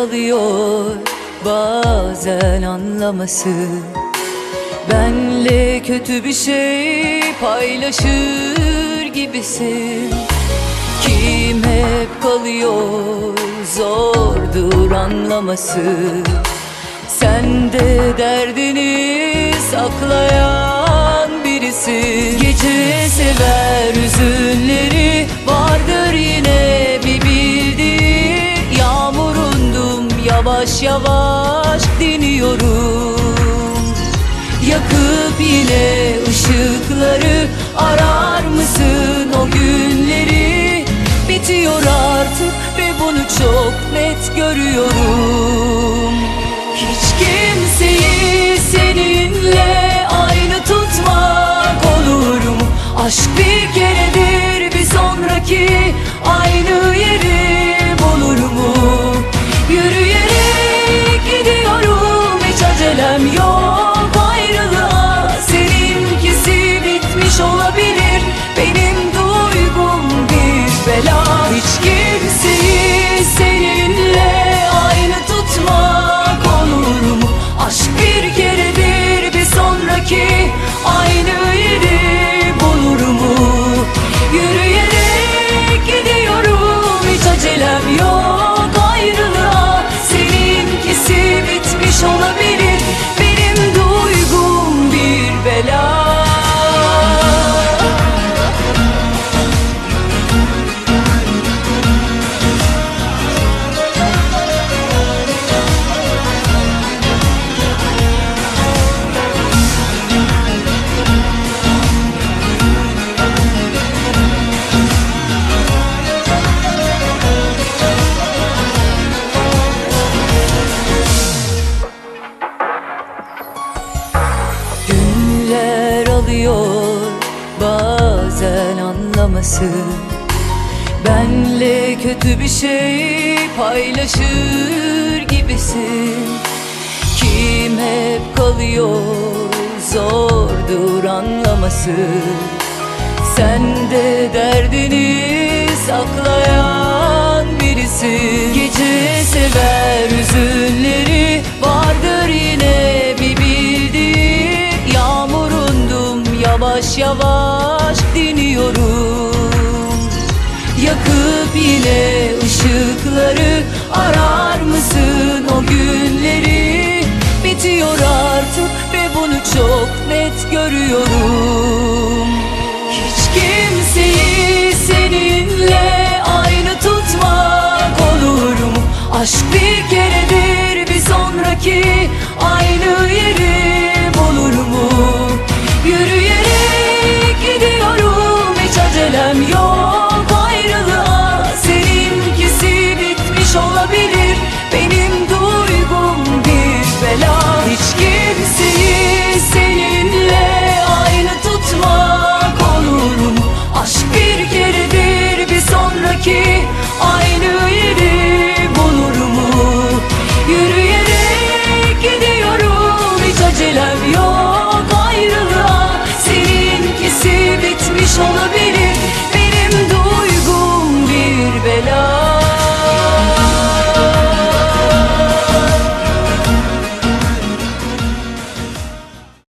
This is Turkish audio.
alıyor bazen anlaması? Benle kötü bir şey paylaşır gibisin. Kim hep kalıyor zordur anlaması? Sen de derdini saklayan yavaş yavaş diniyorum Yakıp yine ışıkları arar mısın o günleri? Bitiyor artık ve bunu çok net görüyorum. Hiç kimseyi seninle aynı tutmak olur mu? Aşk bir keredir bir sonraki aynı Alıyor bazen anlaması. Benle kötü bir şey paylaşır gibisin. Kim hep kalıyor zordur anlaması. Sen de derdini saklayan birisin. Gece sever yavaş diniyorum Yakıp yine ışıkları arar mısın o günleri? Bitiyor artık ve bunu çok net görüyorum. Hiç kimseyi seninle aynı tutmak olur mu? Aşk bir keredir bir sonraki aynı yeri son obéissance.